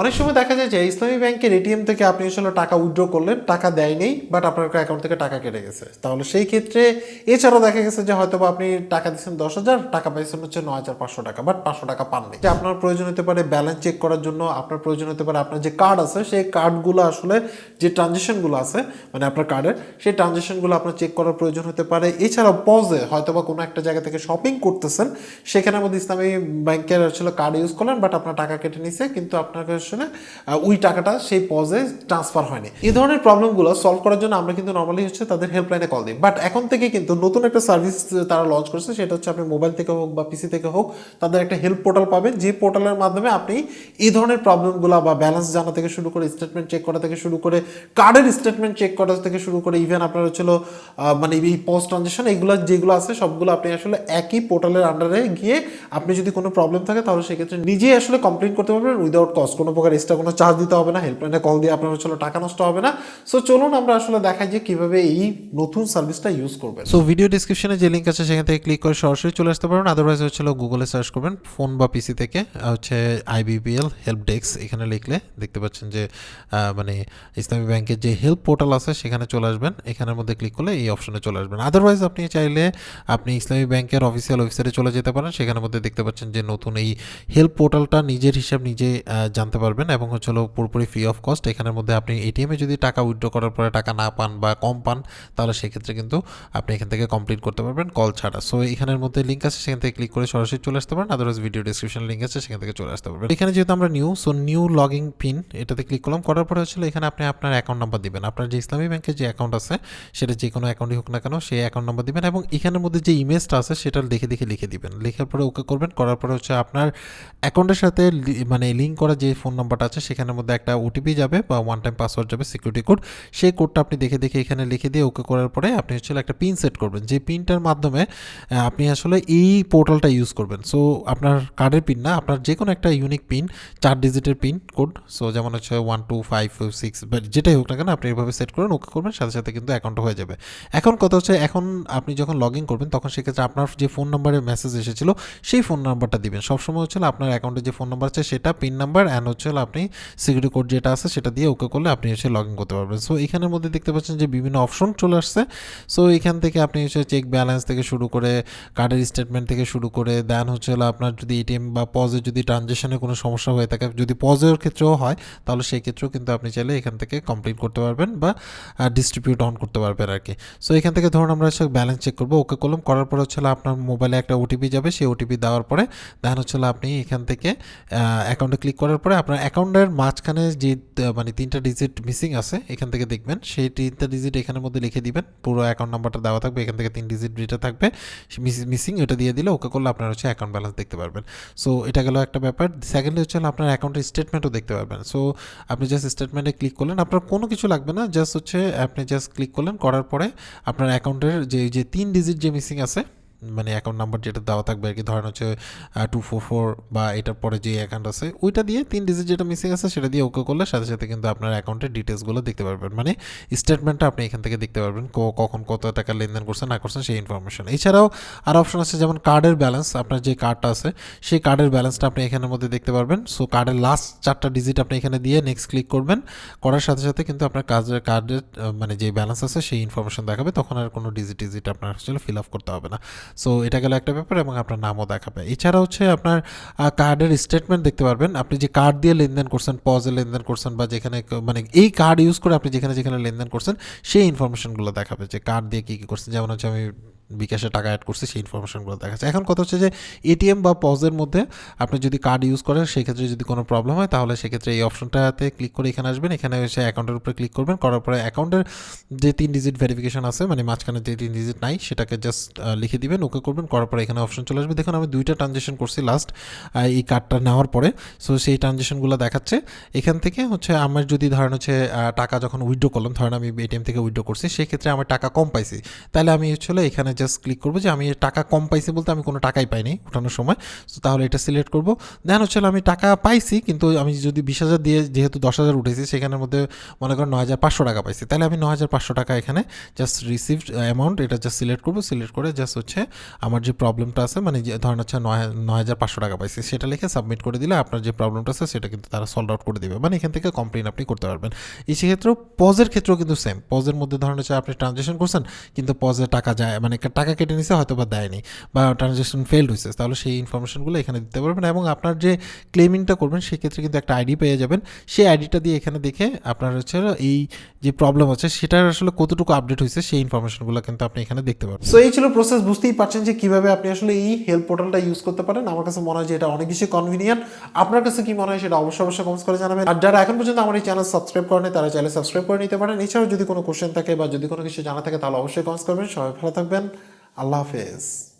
অনেক সময় দেখা যায় যে ইসলামী ব্যাংকের এটিএম থেকে আপনি আসলে টাকা উইথড্র করলেন, টাকা দেয়নি বাট আপনার অ্যাকাউন্ট থেকে টাকা কেটে গেছে। তাহলে সেই ক্ষেত্রে এছাড়াও দেখা গেছে যে হয়তো আপনি টাকা দিচ্ছেন দশ হাজার, টাকা পাইছেন হচ্ছে নয় হাজার পাঁচশো টাকা বাট পাঁচশো টাকা পাননি। যে আপনার প্রয়োজন হতে পারে ব্যালেন্স চেক করার জন্য, আপনার প্রয়োজন হতে পারে আপনার যে কার্ড আছে, সেই কার্ডগুলো আসলে যে ট্রানজেকশনগুলো আছে মানে আপনার কার্ডের সেই ট্রানজেকশনগুলো আপনার চেক করার প্রয়োজন হতে পারে। এছাড়াও পজে হয়তো বা কোনো একটা জায়গা থেকে শপিং করতেছেন সেখানের মধ্যে ইসলামী ব্যাংকের আসলে কার্ড ইউজ করলেন বাট আপনার টাকা কেটে নিছে, কিন্তু আপনাকে আহ, ওই টাকাটা সেই পজে ট্রান্সফার হয়নি। এই ধরনের প্রবলেমগুলো সলভ করার জন্য আমরা কিন্তু নর্মালি হচ্ছে তাদের হেল্পলাইনে কল দিই। বাট এখন থেকে কিন্তু নতুন একটা সার্ভিস তারা লঞ্চ করছে সেটা হচ্ছে আপনি মোবাইল থেকে হোক বা পিসি থেকে হোক তাদের একটা হেল্প পোর্টাল পাবেন। যে পোর্টালের মাধ্যমে আপনি এই ধরনের প্রবলেমগুলো বা ব্যালেন্স জানা থেকে শুরু করে স্টেটমেন্ট চেক করা থেকে শুরু করে কার্ডের স্টেটমেন্ট চেক করা থেকে শুরু করে ইভেন আপনার হচ্ছিল মানে এই পোস্ট ট্রানজেকশন এগুলো যেগুলো আছে সবগুলো আপনি আসলে একই পোর্টালের আন্ডারে গিয়ে আপনি যদি কোনো প্রবলেম থাকে তাহলে সেক্ষেত্রে নিজেই আসলে কমপ্লেন করতে পারবেন উইদাউট কস্ট কোনো প্রকার এক্সট্রা কোনো চার্জ দিতে হবে না হেল্পলাইনে কল দিয়ে আপনার হচ্ছিল টাকা নষ্ট হবে না। সো চলুন আমরা আসলে দেখাই যে কীভাবে এই নতুন সার্ভিসটা ইউজ করবেন। সো ভিডিও ডিসক্রিপশনে যে লিঙ্ক আছে সেখান থেকে ক্লিক করে সরাসরি চলে আসতে পারবেন আদারওয়াইজ হচ্ছিল গুগলে সার্চ করবেন ফোন বা পিসি থেকে হচ্ছে আইবিপিএল হেল্প ডেস্ক এখানে লিখলে দেখতে পাচ্ছেন যে মানে ইসলামী ব্যাংকের যে হেল্প পোর্টাল আছে সেখানে চলে আসবেন। এখানের মধ্যে ক্লিক করলে এই অপশনে চলে আসবেন। আদারওয়াইজ আপনি চাইলে আপনি ইসলামী ব্যাংকের অফিসিয়াল ওয়েবসাইটে চলে যেতে পারেন। সেখানের মধ্যে দেখতে পাচ্ছেন যে নতুন এই হেল্প পোর্টালটা নিজের হিসাব নিজে আহ, জানতে পারবেন এবং হচ্ছে হলো পুরোপুরি ফ্রি অফ কস্ট এখানের মধ্যে আপনি এটিএমে যদি টাকা উইথড্র করার পরে টাকা না পান বা কম পান, তাহলে সেক্ষেত্রে কিন্তু আপনি এখান থেকে কমপ্লিট করতে পারবেন কল ছাড়া। সো এখানের মধ্যে লিঙ্ক আছে, সেখান থেকে ক্লিক করে সরাসরি চলে আসতে পারেন। আদারওয়াইজ ভিডিও ডিসক্রিপশন লিঙ্ক আছে, সেখান থেকে চলে আসতে পারবেন। এখানে যেহেতু আমরা new so new login pin এটাতে ক্লিক করলাম। করার পরে হচ্ছিল এখানে আপনি আপনার অ্যাকাউন্ট নাম্বার দিবেন। আপনার যে ইসলামী ব্যাংকের যে অ্যাকাউন্ট আছে, সেটা যে কোনো অ্যাকাউন্টই হোক না কেন, সেই অ্যাকাউন্ট নাম্বার দিবেন এবং এখানের মধ্যে যে ইমেজটা আছে, সেটা দেখে দেখে লিখে দিবেন। লেখার পরে ওকে করবেন। করার পরে হচ্ছে আপনার অ্যাকাউন্টের সাথে মানে লিঙ্ক করা যে ফোন নাম্বারটা আছে, সেখানের মধ্যে একটা ওটিপি যাবে বা ওয়ান টাইম পাসওয়ার্ড যাবে সিকিউরিটি কোড সেই কোডটা আপনি দেখে দেখে এখানে লিখে দিয়ে ওকে করার পরে আপনি হচ্ছে একটা পিন সেট করবেন। যে পিনটার মাধ্যমে আপনি আসলে এই পোর্টালটা ইউজ করবেন। সো আপনার কার্ডের পিন না, আপনার যে কোনো একটা ইউনিক পিন চার ডিজিটের পিন কোড সো যেমন হচ্ছে ওয়ান টু ফাইভ সিক্স যেটাই হোক না কেন, আপনি এভাবে সেট করবেন ওকে করবেন, সাথে সাথে কিন্তু অ্যাকাউন্ট হয়ে যাবে। এখন কথা হচ্ছে, এখন আপনি যখন লগ ইন করবেন, তখন সেক্ষেত্রে আপনার যে ফোন নাম্বারে মেসেজ এসেছিল, সেই ফোন নাম্বারটা দিবেন। সবসময় হচ্ছে আপনার অ্যাকাউন্টে যে ফোন নাম্বার আছে, সেটা পিন নাম্বার অ্যান্ড হচ্ছে হলো আপনি সিকিউরিটি কোড যেটা আছে সেটা দিয়ে ওকে করলে আপনি এসে লগ ইন করতে পারবেন। সো এখানের মধ্যে দেখতে পাচ্ছেন যে বিভিন্ন অপশন চলে আসছে। সো এখান থেকে আপনি এসে চেক ব্যালেন্স থেকে শুরু করে কার্ডের স্টেটমেন্ট থেকে শুরু করে দেন হচ্ছে হলো আপনার যদি এটিএম বা পজে যদি ট্রানজেকশনে কোনো সমস্যা হয়ে থাকে, যদি পজের ক্ষেত্রেও হয়, তাহলে সেই ক্ষেত্রেও কিন্তু আপনি চাইলে এখান থেকে কমপ্লিট করতে পারবেন বা ডিস্ট্রিবিউট অন করতে পারবেন আর কি সো এখান থেকে ধরুন আমরা হচ্ছে ব্যালেন্স চেক করব ওকে করলাম, করার পরে হচ্ছে আপনার মোবাইলে একটা ওটিপি যাবে, সেই ওটিপি দেওয়ার পরে দেন হচ্ছে আপনি এখান থেকে অ্যাকাউন্টে ক্লিক করার পরে আপনার অ্যাকাউন্টের মাঝখানে যে মানে তিনটা ডিজিট মিসিং আছে, এখান থেকে দেখবেন। সেই তিনটা ডিজিট এখানের মধ্যে লিখে দিবেন। পুরো অ্যাকাউন্ট নাম্বারটা দেওয়া থাকবে। এখান থেকে তিন ডিজিট যেটা থাকবে। মিসিং এটা দিয়ে দিলে ওকে করলে আপনার হচ্ছে অ্যাকাউন্ট ব্যালেন্স দেখতে পারবেন। সো এটা গেল একটা ব্যাপার। সেকেন্ডলি হচ্ছে আপনার অ্যাকাউন্টের স্টেটমেন্টও দেখতে পারবেন। সো আপনি জাস্ট স্টেটমেন্টে ক্লিক করলেন। আপনার কোনো কিছু লাগবে না। জাস্ট হচ্ছে আপনি জাস্ট ক্লিক করলেন। করার পরে আপনার অ্যাকাউন্টের যে যে তিন ডিজিট যে মিসিং আছে মানে অ্যাকাউন্ট নাম্বার যেটা দেওয়া থাকবে আর কি, ধরেন হচ্ছে টু ফোর ফোর বা এটার পরে যে অ্যাকাউন্ট আছে, ওইটা দিয়ে তিন ডিজিট যেটা মিসিং আছে, সেটা দিয়ে ওকে করলে সাথে সাথে কিন্তু আপনার অ্যাকাউন্টের ডিটেলসগুলো দেখতে পারবেন। মানে স্টেটমেন্টটা আপনি এখান থেকে দেখতে পারবেন কখন কত টাকা লেনদেন করছেন, না করছেন, সেই ইনফরমেশন এছাড়াও আর অপশন আছে, যেমন কার্ডের ব্যালেন্স আপনার যে কার্ডটা আছে, সেই কার্ডের ব্যালেন্সটা আপনি এখানের মধ্যে দেখতে পারবেন। সো কার্ডের লাস্ট চারটা ডিজিট আপনি এখানে দিয়ে নেক্সট ক্লিক করবেন, করার সাথে সাথে কিন্তু আপনার কাজের কার্ডের মানে যে ব্যালেন্স আছে, সেই ইনফরমেশন দেখাবে, তখন আর কোনো ডিজিট ডিজিট আপনার আসলে ফিল আপ করতে হবে না। সো এটা গেল একটা ব্যাপার এবং আপনার নামও দেখাবে। এছাড়া হচ্ছে আপনার কার্ডের স্টেটমেন্ট দেখতে পারবেন। আপনি যে কার্ড দিয়ে লেনদেন করছেন পজে লেনদেন করছেন বা যেখানে মানে এই কার্ড ইউজ করে আপনি যেখানে যেখানে লেনদেন করছেন, সেই ইনফরমেশনগুলো দেখাবে যে কার্ড দিয়ে কী কী করছেন। যেমন হচ্ছে আমি বিকাশে টাকা অ্যাড করছি, সেই ইনফরমেশনগুলো দেখাচ্ছে। এখন কথা হচ্ছে যে এটিএম বা পজের মধ্যে আপনি যদি কার্ড ইউজ করেন সেই ক্ষেত্রে যদি কোনো প্রবলেম হয়, তাহলে সেক্ষেত্রে এই অপশনটাতে ক্লিক করে এখানে আসবেন। এখানে এসে অ্যাকাউন্টের উপরে ক্লিক করবেন। করার পরে অ্যাকাউন্টের যে তিন ডিজিট ভেরিফিকেশন আছে মানে মাঝখানে যে তিন ডিজিট নাই, সেটাকে জাস্ট লিখে দিবেন ওকে করবেন। করার পরে এখানে অপশন চলে আসবে। দেখুন, আমি দুইটা ট্রানজেকশন করছি লাস্ট এই কার্ডটা নেওয়ার পরে। সো সেই ট্রানজেকশনগুলো দেখাচ্ছে। এখান থেকে হচ্ছে আমার যদি ধরেন হচ্ছে টাকা যখন উইথড্র করলাম, ধরেন আমি এটিএম থেকে উইথড্র করছি, সেক্ষেত্রে আমার টাকা কম পাইছি। তাহলে আমি হচ্ছে এখানে জাস্ট ক্লিক করব যে আমি টাকা কম পাইছি বলতে আমি কোনো টাকাই পাইনি ওঠানোর সময়। তো তাহলে এটা সিলেক্ট করব। দেন হচ্ছে আমি টাকা পাইছি, কিন্তু আমি যদি বিশ হাজার দিয়ে যেহেতু দশ হাজার উঠেছি, সেখানের মধ্যে মনে করেন নয় হাজার পাঁচশো টাকা পাইছি। তাহলে আমি নয় হাজার পাঁচশো টাকা এখানে জাস্ট রিসিভ অ্যামাউন্ট এটা জাস্ট সিলেক্ট করব। সিলেক্ট করে জাস্ট হচ্ছে আমার যে প্রবলেমটা আছে মানে যে ধরেন হচ্ছে নয় নয় হাজার পাঁচশো টাকা পাইছি, সেটা লিখে সাবমিট করে দিলে আপনার যে প্রবলেমটা আছে, সেটা কিন্তু তারা সলভ আউট করে দেবে। মানে এখান থেকে কমপ্লেন আপনি করতে পারবেন। এই সেক্ষেত্রেও পজের ক্ষেত্রেও কিন্তু সেম পজের মধ্যে ধরেন হচ্ছে আপনি ট্রানজেকশন করছেন, কিন্তু পজে টাকা যায় মানে টাকা কেটে নিছে হয়তো বা দেয়নি বা ট্রানজেকশন ফেলড হয়েছে তাহলে সেই ইনফরমেশনগুলো এখানে দিতে পারবেন এবং আপনার যে ক্লেমিংটা করবেন, সেক্ষেত্রে কিন্তু একটা আইডি পেয়ে যাবেন। সেই আইডিটা দিয়ে এখানে দেখে আপনার হচ্ছে এই যে প্রবলেম আছে, সেটার আসলে কতটুকু আপডেট হয়েছে, সেই ইনফরমেশনগুলো কিন্তু আপনি এখানে দেখতে পারবেন। সো এই ছিল প্রসেস বুঝতেই পারছেন যে কীভাবে আপনি আসলে এই হেল্প পোর্টালটা ইউজ করতে পারেন। আমার কাছে মনে হয় যে এটা অনেক বেশি কনভিনিয়েন্ট আপনার কাছে কি মনে হয় সেটা অবশ্যই অবশ্যই কমেন্টস করে জানাবেন। আর যারা এখন পর্যন্ত আমার এই চ্যানেল সাবস্ক্রাইব করেনি তারা চাইলে সাবস্ক্রাইব করে নিতে পারেন। এছাড়াও যদি কোনো কোশ্চেন থাকে বা যদি কোনো কিছু জানা থাকে, তাহলে অবশ্যই কমেন্টস করবেন। সবাই ভালো থাকবেন। আল্লাহ হাফেজ।